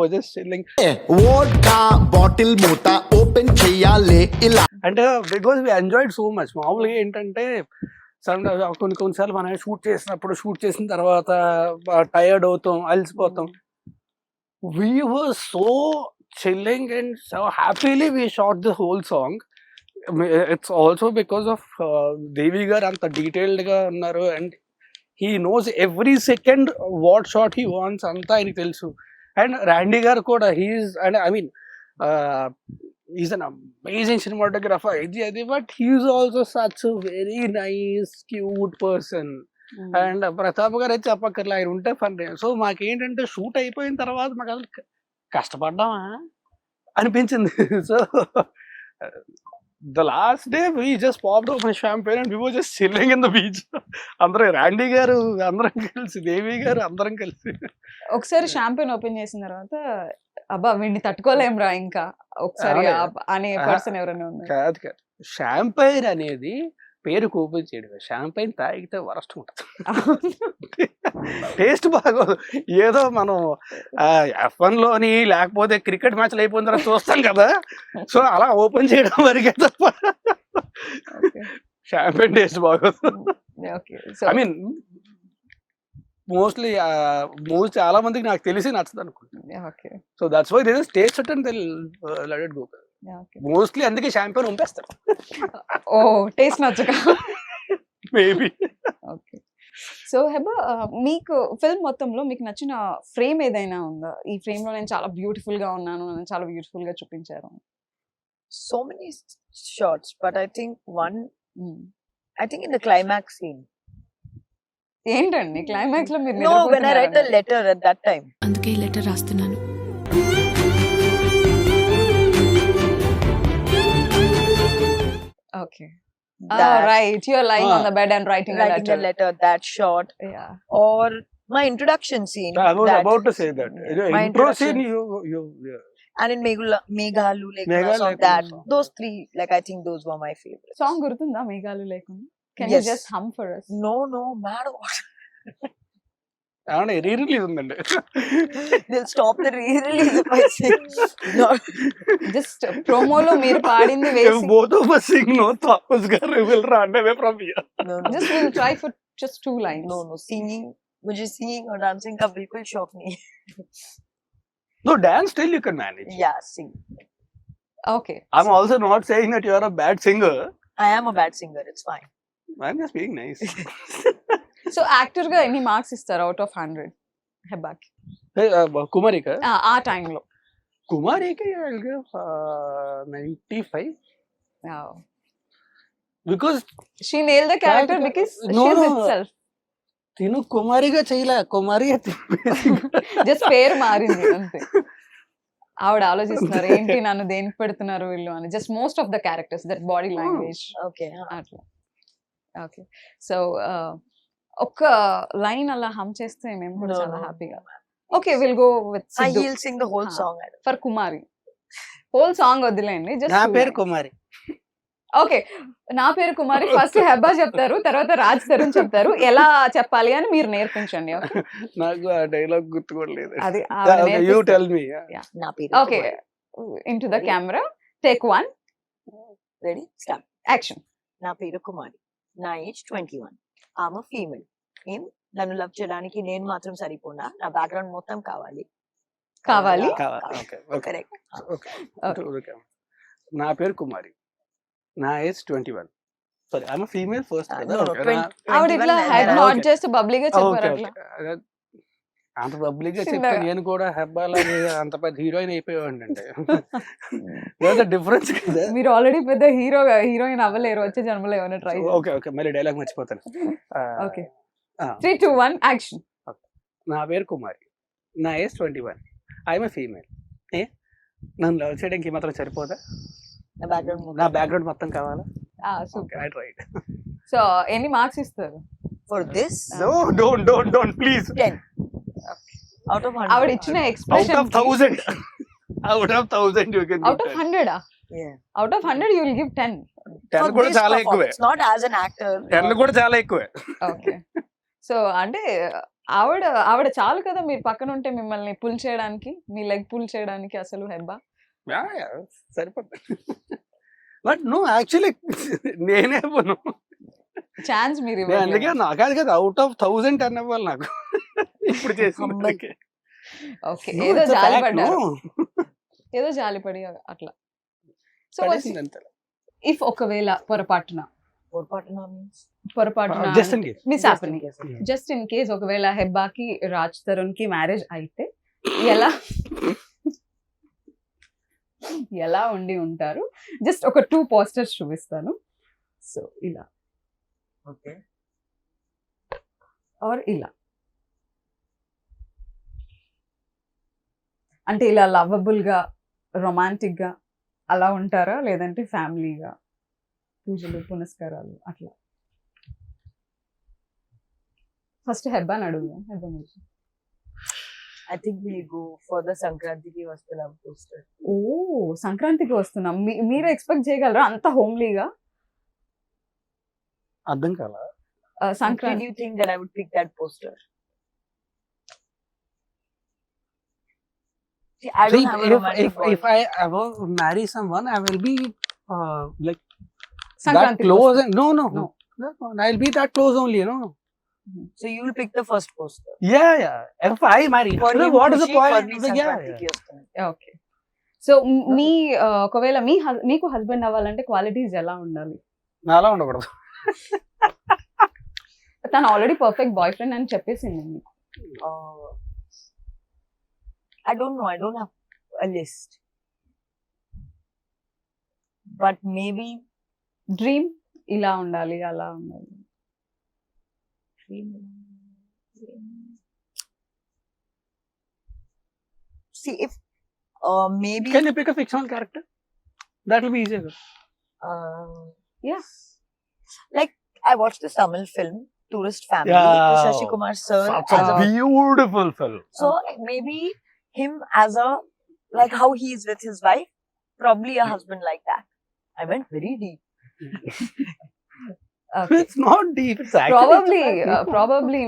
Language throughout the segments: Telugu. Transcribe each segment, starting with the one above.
Was just chilling vodka bottle మూత ఓపెన్ చెయ్యాలే ఇలా అంటే because we enjoyed so much మామూలుగా ఏంటంటే సడన్ కొన్ని కొన్నిసార్లు మనం షూట్ చేసినప్పుడు షూట్ చేసిన తర్వాత టైర్డ్ అవుతాం అలసిపోతాం. We were so chilling and so happily we shot the whole song it's also because of Devi garu అంత డీటెయిల్డ్గా ఉన్నారు and he knows every second what shot he wants అంతా ఆయనకి తెలుసు. అండ్ ర్యాండీ గారు కూడా he's and I mean is an amazing cinematographer. ఇది అది but he's also such very nice cute person. And Pratap garu అయితే చెప్పక్కర్లే ఆయన ఉంటే ఫన్ సో మాకేంటంటే షూట్ అయిపోయిన తర్వాత మాకు అసలు కష్టపడ్డామా అనిపించింది. So the last day we just popped my champagne and we just chilling in the beach అందరూ రాండీ గారు అందరం కలిసి దేవి గారు అందరం కలిసి. ఒకసారి షాంపెన్ ఓపెన్ చేసిన తర్వాత అబ్బా వీడిని తట్టుకోలేంరా ఇంకా. ఒకసారి అనే. పర్సన్ ఎవరైనా ఉన్నారు. కాదు కాదు. షాంపైన్ అనేది పేరు ఓపెన్ చేయడమే. షాంపైన్ తాగితే వరస్ట్ ఉంటుంది. టేస్ట్ బాగోదు. ఏదో మనం ఎఫ్ వన్లోని లేకపోతే క్రికెట్ మ్యాచ్లు అయిపోయిన తర్వాత చూస్తాం కదా. సో అలా ఓపెన్ చేయడం వరకే తప్ప షాంపైన్ టేస్ట్ బాగోదు. ఐ మీన్ మోస్ట్లీ మోస్ట్ చాలా మందికి నాకు తెలిసి నచ్చదు అనుకుంటా okay. So that's why this taste and let it go. Mostly అందుకే షాంపైన్ ఉంపేస్తారు ఓ టేస్ట్ నచ్చక. మేబీ ఓకే సో హెబా మీకు ఫిల్మ్ మొత్తంలో మీకు నచ్చిన ఫ్రేమ్ ఏదైనా ఉందా? ఈ ఫ్రేమ్లో నేను చాలా బ్యూటిఫుల్గా ఉన్నాను నన్ను చాలా బ్యూటిఫుల్గా చూపించారు. S- shots, but I think one, hmm. I think in the climax scene. ఏంటండి? క్లైమాక్స్లో మీరు I read the నిద్రపోతున్నారా? letter at that time. అందుకే ఈ లెటర్ రాస్తున్నాను. Okay. That, oh, right. You're lying uh, on the bed and writing, writing a letter. A letter that short. Yeah. Or my introduction scene. I was about to say that. My intro scene, you. you yeah. And in Megula, Meghalu song that. Those three, like, I think those were my favorite. Song Gurutunda, Meghalu Lekuna. Can yes. you just hum for us? No, no, mad. అవునా రీ రిలీజ్ ఉందండి They'll stop the re-release if I sing. No, just ప్రోమోలో మీరు పాడింది వేసి both of us sing no Tapas garu will run away from here no, no. Just will try for just two lines no, no, singing, मुझे singing और dancing का बिल्कुल शौक नहीं है. no dance still you can manage Yeah, sing. Okay i'm also not saying that you are a bad singer I am a bad singer, it's fine. i'm just being nice So యాక్టర్గా ఎన్ని మార్క్స్ ఇస్తారు అవుట్ ఆఫ్ హండ్రెడ్ హెబ్బాకి uh, కుమారిక? ఆ టైంలో కుమారిక uh, 95 because she nail the character because తిను కుమారిగా చేయలే కుమారి జస్ట్ పేరు మారింది అంతే. ఆవిడ ఆలోచిస్తున్నారు ఏంటి నన్ను దేనికి పెడుతున్నారు వీళ్ళు? అని. Just most of the characters that body language huh. అట్లా. ఓకే సో ఒక్క లైన్ అలా హమ్ చేస్తే మేము కూడా చాలా. హ్యాపీగా okay will go with whole Huh. song. I for Kumari whole song వదిలేండి నా జస్ట్ పేరు కుమారి ఓకే నా పేరు కుమారి ఫస్ట్ హెబ్బా చెప్తారు తర్వాత రాజ్ తరుణ్ చెప్తారు. ఎలా చెప్పాలి అని మీరు నేర్పించండి? నాకు ఆ డైలాగ్ గుర్తుకోలేదు అది you tell me Na peru okay Kumari. Into the camera take one Ready? Start. Action నా పేరు కుమారి నా ఏజ్ ట్వంటీ వన్ ఆమె ఫీమేల్. ఏం? నన్ను లవ్ చేయడానికి నేను మాత్రం సరిపోనా? నా బ్యాక్గ్రౌండ్ మొత్తం కావాలి. కావాలి? నా పేరు కుమారి. నా age twenty one. Sorry I'm female first no, no, 20 ఆవిడ ఇట్లా హెడ్ నాట్. జస్ట్ బబ్లీగా చెప్పారు అంత పబ్లిక్గా చెప్తే. నేను కూడా హెబ్బాలా అంత పెద్ద హీరోయిన్ అయిపోయాడు అంటే డిఫరెన్స్ కదా. మీరు ఆల్రెడీ పెద్ద హీరో హీరోయిన్ అవ్వలేరు వచ్చే జన్మలో ఏమైనా ట్రై ఓకే ఓకే మళ్ళీ డైలాగ్ మర్చిపోతాను. ఆ, okay three two one action నా పేరు కుమారి. నా age twenty one I'm female ఏ? నన్ను లవ్ చేయడానికి మాత్రం సరిపోదా? నా బ్యాక్గ్రౌండ్ నా బ్యాక్గ్రౌండ్ మొత్తం కావాలా? సో ఎన్ని మార్క్స్ ఇస్తారు? For this no don't don't don't please ten out of ఆవిడ ఇచ్చిన out expression of thousand out of thousand you can out of hundred out of hundred you will give ten ten కూడా చాలా ఎక్కువే. Not as an actor ten కూడా చాలా ఎక్కువే. ఓకే సో అంటే ఆవిడ ఆవిడ చాలు కదా మీరు పక్కన ఉంటే మిమ్మల్ని పుల్ చేయడానికి? మీ లెగ్ పుల్ చేయడానికి అసలు హెబ్బా? సరిపోతుంది బట్ నువ్వు యాక్చువల్లీ నేనే పోను ఛాన్స్ మీరు అందుకే. నాకు అది కదా అవుట్ ఆఫ్ థౌజండ్ టర్న్ అవ్వాలి నాకు. ఇప్పుడు చేసిన దానికి. ఓకే. ఏదో it's a జాలి fact, పడ్డారు no. ఏదో జాలిపడి అట్లా. సో. ఇఫ్ ఒకవేళ పొరపాటున? పొరపాటున. Miss happening just in case ఒకవేళ హెబ్బాకి రాజ్ తరుణ్కి మ్యారేజ్ అయితే ఎలా? ఎలా ఉండి ఉంటారు? జస్ట్ ఒక టూ పోస్టర్స్ చూపిస్తాను. సో ఇలా. ఓకే ఆర్ ఇలా. అంటే ఇలా లవబుల్గా రొమాంటిక్గా అలా ఉంటారా? లేదంటే ఫ్యామిలీగా? పూజలు పునస్కారాలు అట్లా? ఫస్ట్ హెబ్బాని అడుగుదాం హెబ్బా మీరు I think we go for the సంక్రాంతికి వస్తున్నాం పోస్టర్ ఓ సంక్రాంతికి వస్తున్నాం. మీరు ఎక్స్పెక్ట్ చేయగలరా? అంత హోమ్లీగా? అర్థం కాల? Sankranti. You think that I would pick that poster? See, I don't See, have a if, romantic if, bond. if I ever marry someone, I will be uh, like that close. And, no, no, No. no. I'll be that close only, you know. So you will pick the first poster. Yeah, yeah. If I marry, you, what is the Kushi, for point? me, Yeah, yeah. సంక్రాంతికి వస్తున్నాం. ఓకే సో మీ ఆ, ఒకవేళ మీ hus- మీకు హస్బెండ్ అవ్వాలంటే క్వాలిటీస్ ఎలా ఉండాలి నాలా ఉండకూడదు తను ఆల్రెడీ పర్ఫెక్ట్ బాయ్ ఫ్రెండ్ అని చెప్పేసింది మీకు Uh, I don't know. I don't have a list. But maybe dream ఇలా ఉండాలి అలా ఉండాలి see if uh, maybe Can you pick a fictional character? That will be easier. uh, Yeah. like I watched this Tamil film Tourist Family Yeah. with Shashi Kumar sir Such as a a beautiful film. So maybe him as a like how he is with his wife, probably a husband like that. I went very deep. It's not deep. It's actually. Probably. Probably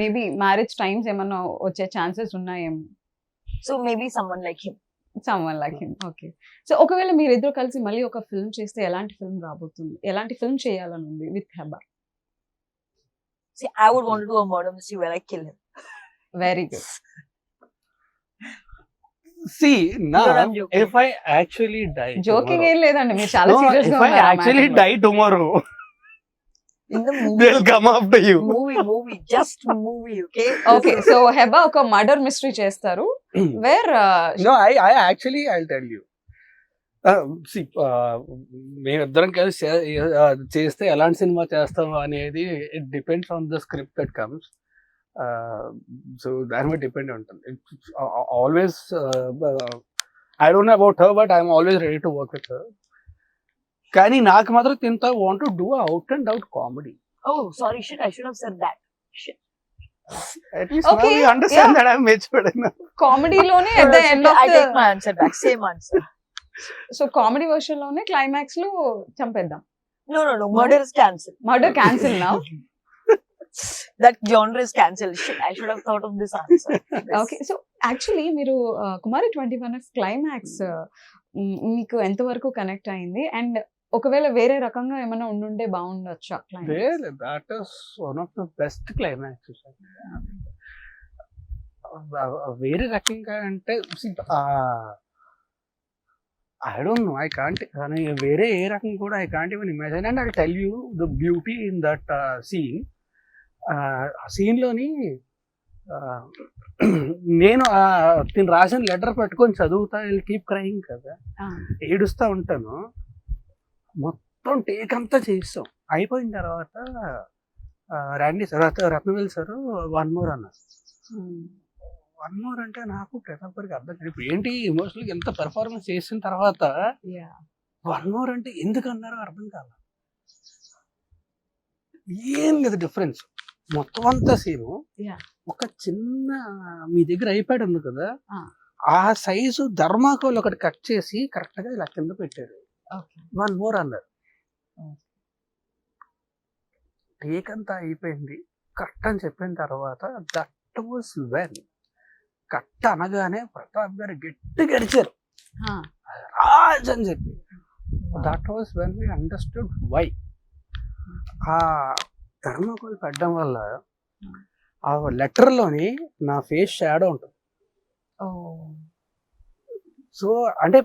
maybe marriage times ఏమన్నా వచ్చే ఛాన్సెస్ ఉన్నాయేమో So maybe someone like him. Someone like him okay so ఒకవేళ మీరు ఇద్దరు కలిసి మళ్ళీ ఒక ఫిల్మ్ చేస్తే ఎలాంటి ఫిల్మ్ రాబోతుంది ఎలాంటి ఫిల్మ్ చేయాలని ఉంది with Hebah See, I would want to do a murder mystery where I kill him. Very good ఒక మర్డర్ మిస్టరీ చేస్తారు. వేర్ మేమిద్దరం కలిసి చేస్తే ఎలాంటి సినిమా చేస్తాము అనేది it depends on the script that comes so దాని మీద డిపెండ్ ఉంటుంది always I don't about her but I'm always ready to work with her కానీ నాకు మాత్రం తింత want to do out and out comedy Oh, sorry, shit, I should have said that. At least Okay, now we understand yeah. that I'm matured enough. కామెడీలోనే at the end I of take my answer back. Same answer. So comedy వర్షన్లోనే క్లైమాక్స్లో చంపేద్దాం No, no, no. Murder is cancelled. Murder cancel నా That genre is cancelled. Shit, I should have thought of this answer. Okay so actually మీరు Kumari twenty one F climax మీకు ఎంతవరకు కనెక్ట్ అయింది అండ్ ఒకవేళ వేరే రకంగా ఏమైనా ఉండుంటే బాగుండొచ్చు climax is one of the best climaxes. వేరే రకంగా అంటే I don't know I can't కానీ వేరే ఏ రకం కూడా I can't even imagine and I tell you the beauty in that scene సీన్లోని నేను ఆ తిని రాసిన లెటర్ పట్టుకొని చదువుతా వెళ్ళి కీప్ క్రయింగ్ కదా. ఏడుస్తూ ఉంటాను. మొత్తం టేక్ అంతా చేస్తాం అయిపోయిన తర్వాత ఆ, ర్యాండీ సార్ రత్న- రత్నవేల్ సార్ వన్ మోర్ అన్నారు. వన్ మోర్ అంటే నాకు ప్రతి అర్థం కాదు. ఇప్పుడు ఏంటి ఎమోషనల్ ఎంత పెర్ఫార్మెన్స్ చేసిన తర్వాత వన్ మోర్ అంటే ఎందుకు అన్నారో అర్థం కాదు ఏం లేదు డిఫరెన్స్ మొత్తం అంతా Yeah. ఒక చిన్న మీ దగ్గర అయిపోయాడు ఉంది కదా. ఆ. సైజు ధర్మాకోల్ ఒకటి కట్ చేసి కరెక్ట్గా ఇలా కింద పెట్టారు. వన్ మోర్ అన్నారు. టేక్ అంతా అయిపోయింది. కరెక్ట్ అని చెప్పిన తర్వాత దట్ వాస్ వెన్ కట్ట అనగానే ప్రతాప్ గారు గట్టి గడిచారు రాజ్ అని చెప్పి. That was when we understood why. ఆ థర్మాకోల్ పెట్టడం వల్ల ఆ. లెటర్లోని నా ఫేస్ షాడో ఉంటుంది. సో అంటే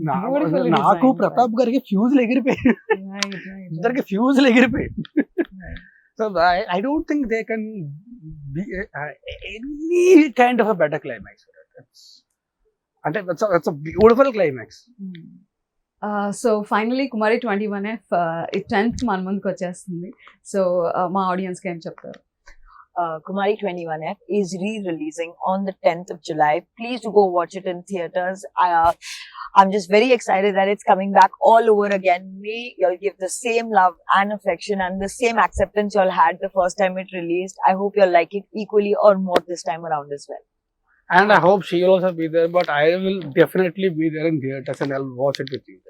నాకు ప్రతాప్ గారికి ఫ్యూజులు ఎగిరిపోయాయి. Right. ఇద్దరికి ఫ్యూజులు ఎగిరిపోయాయి. Right. So I don't think they can be any kind of a better climax. అంటే beautiful climax. So finally Kumari twenty one F ఈ టెన్త్ మన ముందుకు వచ్చేస్తుంది సో మా ఆడియన్స్కి ఏం చెప్తారు uh, Kumari 21F is re-releasing on the 10th of July. Please do go watch it in theaters. I, uh, I'm just very excited that it's coming back all over again. May you'll give the same love and affection and the same acceptance y'all had the first time it released. I hope you'll like it equally or more this time around as well. And I hope she will also be there, but I will definitely be there in theaters and I'll watch it with you.